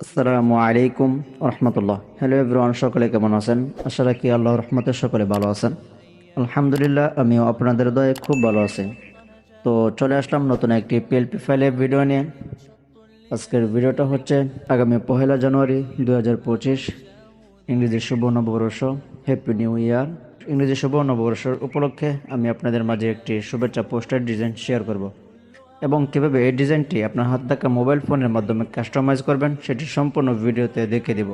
আসসালামু আলাইকুম রহমতুল্লাহ hello everyone সকলে কেমন আছেন? আশা রাখি আল্লাহ রহমতে সকলে ভালো আছেন। আলহামদুলিল্লাহ, আমিও আপনাদের দয়ে খুব ভালো আছি। তো চলে আসলাম নতুন একটি পিএলপি ফাইলের ভিডিও নিয়ে। আজকের ভিডিওটা হচ্ছে আগামী পহেলা জানুয়ারি দু হাজার পঁচিশ, ইংরেজি শুভ নববর্ষ হ্যাপি নিউ ইয়ার ইংরেজি শুভ নববর্ষের উপলক্ষে আমি আপনাদের মাঝে একটি শুভেচ্ছা পোস্টার ডিজাইন শেয়ার করব। এবং কীভাবে এই ডিজাইনটি আপনার হাত থাকা মোবাইল ফোনের মাধ্যমে কাস্টমাইজ করবেন, সেটি সম্পূর্ণ ভিডিওতে দেখে দিব।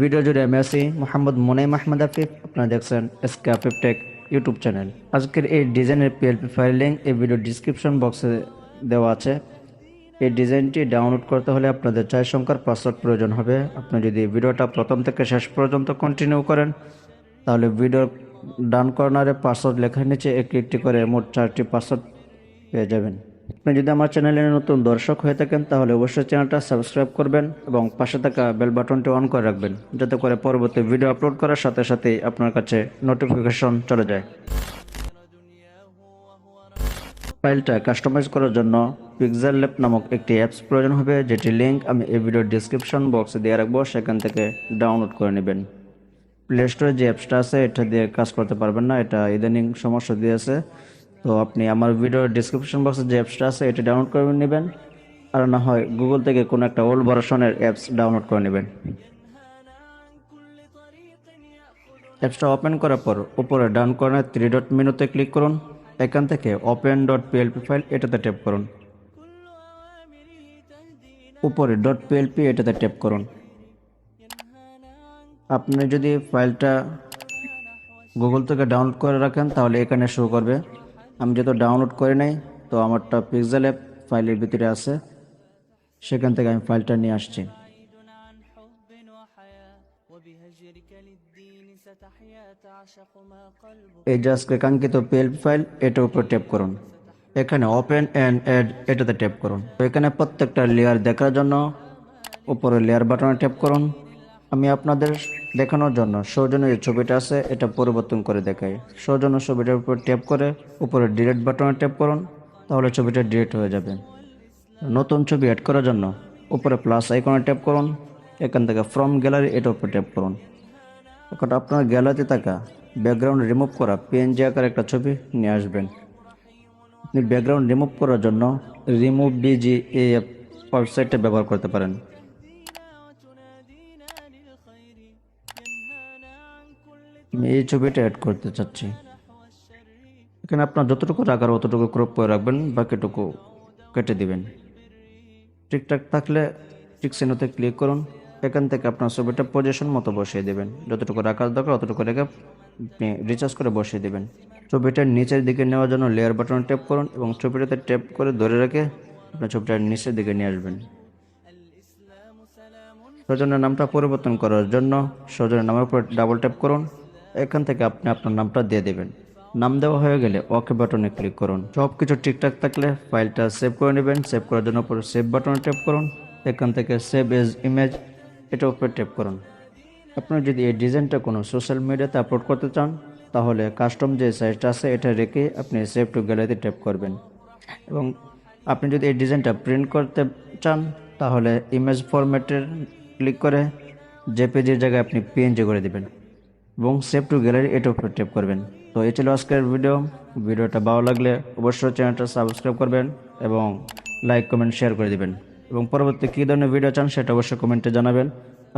ভিডিও জুড়ে আমি আছি মোহাম্মদ মুনাই মাহমুদ আফিফ আপনারা দেখছেন SK Afif tech YouTube channel. আজকের এই ডিজাইনের পিএলপি ফাইল লিঙ্ক এই ভিডিও ডিসক্রিপশন বক্সে দেওয়া আছে। এই ডিজাইনটি ডাউনলোড করতে হলে আপনাদের চার সংখ্যার পাসওয়ার্ড প্রয়োজন হবে। আপনি যদি ভিডিওটা প্রথম থেকে শেষ পর্যন্ত কন্টিনিউ করেন, তাহলে ভিডিওর ডান কর্নারে পাসওয়ার্ড লেখার নিচে একটি একটি করে মোট চারটি পাসওয়ার্ড পেয়ে যাবেন। আপনি যদি আমার চ্যানেলে নতুন দর্শক হয়ে থাকেন, তাহলে অবশ্যই চ্যানেলটা সাবস্ক্রাইব করবেন এবং পাশে থাকা বেল বাটনটি অন করে রাখবেন, যাতে করে পরবর্তী ভিডিও আপলোড করার সাথে সাথেই আপনার কাছে নোটিফিকেশন চলে যায়। ফাইলটা কাস্টমাইজ করার জন্য পিক্সেল ল্যাব নামক একটি অ্যাপস প্রয়োজন হবে যেটি লিঙ্ক আমি এই ভিডিওর ডিসক্রিপশন বক্সে দিয়ে রাখব, সেখান থেকে ডাউনলোড করে নেবেন। প্লে স্টোরে যে অ্যাপসটা আছে, এটা দিয়ে কাজ করতে পারবেন না, এটা ইদানিং সমস্যা দিয়েছে। তো আপনি আমার ভিডিওর ডিসক্রিপশন বক্সে যে অ্যাপসটা আছে, এটা ডাউনলোড করে নেবেন। আর না হয় গুগল থেকে কোনো একটা ওল্ড ভার্সনের অ্যাপস ডাউনলোড করে নেবেন। অ্যাপসটা ওপেন করার পর উপরে ডান কর্নার থ্রি ডট মেনুতে ক্লিক করুন। এখান থেকে ওপেন ডট পিএলপি ফাইল এটাতে ট্যাপ করুন। উপরে ডট পিএলপি এটাতে ট্যাপ করুন। আপনি যদি ফাইলটা গুগল থেকে ডাউনলোড করে রাখেন, তাহলে এখানে শো করবে। আমি যেহেতু ডাউনলোড করে নাই, তো আমারটা পিক্সেল অ্যাপ ফাইলের ভিতরে আছে। সেখান থেকে আমি ফাইলটা নিয়ে আসছি। এই জাস্ট রেখাঙ্কিত পেল ফাইল এটার উপর ট্যাপ করুন। এখানে ওপেন অ্যান্ড অ্যাড এটাতে ট্যাপ করুন। তো এখানে প্রত্যেকটা লেয়ার দেখার জন্য উপরে লেয়ার বাটনে ট্যাপ করুন। আমি আপনাদের দেখানোর জন্য সৌজন্য যে ছবিটা আছে, এটা পরিবর্তন করে দেখাই। সৌজন্য ছবিটার উপর ট্যাপ করে উপরে ডিলিট বাটনে ট্যাপ করুন, তাহলে ছবিটা ডিলিট হয়ে যাবে। নতুন ছবি অ্যাড করার জন্য উপরে প্লাস আইকনে ট্যাপ করুন, এখান থেকে ফ্রম গ্যালারি এটার উপর ট্যাপ করুন। এখন আপনার গ্যালারিতে থাকা ব্যাকগ্রাউন্ড রিমুভ করা পিএনজি আকার একটা ছবি নিয়ে আসবেন। আপনি ব্যাকগ্রাউন্ড রিমুভ করার জন্য রিমুভ বিজি এই ওয়েবসাইটটা ব্যবহার করতে পারেন। আমি এই ছবিটা অ্যাড করতে চাচ্ছি। এখানে আপনার যতটুকু রাখার অতটুকু ক্রপ করে রাখবেন, বাকিটুকু কেটে দিবেন। ঠিকঠাক থাকলে ঠিক চিহ্নতে ক্লিক করুন। এখান থেকে আপনার ছবিটা পজিশন মতো বসিয়ে দেবেন। যতটুকু রাখার দরকার, অতটুকু রেখে আপনি রিচার্জ করে বসিয়ে দেবেন। ছবিটার নিচের দিকে নেওয়ার জন্য লেয়ার বাটনে ট্যাপ করুন এবং ছবিটাতে ট্যাপ করে ধরে রেখে আপনার ছবিটার নিচের দিকে নিয়ে আসবেন। সজনের নামটা পরিবর্তন করার জন্য সজনের নামের উপর ডাবল ট্যাপ করুন। এখান থেকে আপনি আপনার নামটা দিয়ে দেবেন। নাম দেওয়া হয়ে গেলে ওকে বাটনে ক্লিক করুন। সব কিছু ঠিকঠাক থাকলে ফাইলটা সেভ করে নেবেন। সেভ করার জন্য উপরে সেভ বাটনে ট্যাপ করুন। এখান থেকে সেভ এজ ইমেজ এটার উপরে ট্যাপ করুন। আপনার যদি এই ডিজাইনটা কোনো সোশ্যাল মিডিয়াতে আপলোড করতে চান, তাহলে কাস্টম যে সাইজটা আছে, এটা রেখে আপনি সেভ টু গ্যালারিতে ট্যাপ করবেন। এবং আপনি যদি এই ডিজাইনটা প্রিন্ট করতে চান, তাহলে ইমেজ ফরম্যাটের ক্লিক করে জেপিজির জায়গায় আপনি পিএনজি করে দিবেন। এবং সেভ টু গ্যালারি উপরে ট্যাপ করবেন। তো এই ছিল আজকের ভিডিও ভিডিওটা ভালো লাগলে অবশ্যই চ্যানেলটা সাবস্ক্রাইব করবেন এবং লাইক কমেন্ট শেয়ার করে দিবেন। এবং পরবর্তী কী ধরনের ভিডিও চান সেটা অবশ্যই কমেন্টে জানাবেন।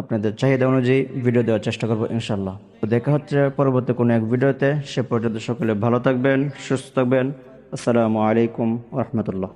আপনাদের চাহিদা অনুযায়ী ভিডিও দেওয়ার চেষ্টা করব ইনশাল্লাহ তো দেখা হচ্ছে পরবর্তী কোনো এক ভিডিওতে সে পর্যন্ত সকলে ভালো থাকবেন, সুস্থ থাকবেন। আসসালামু আলাইকুম রহমতুল্লাহ।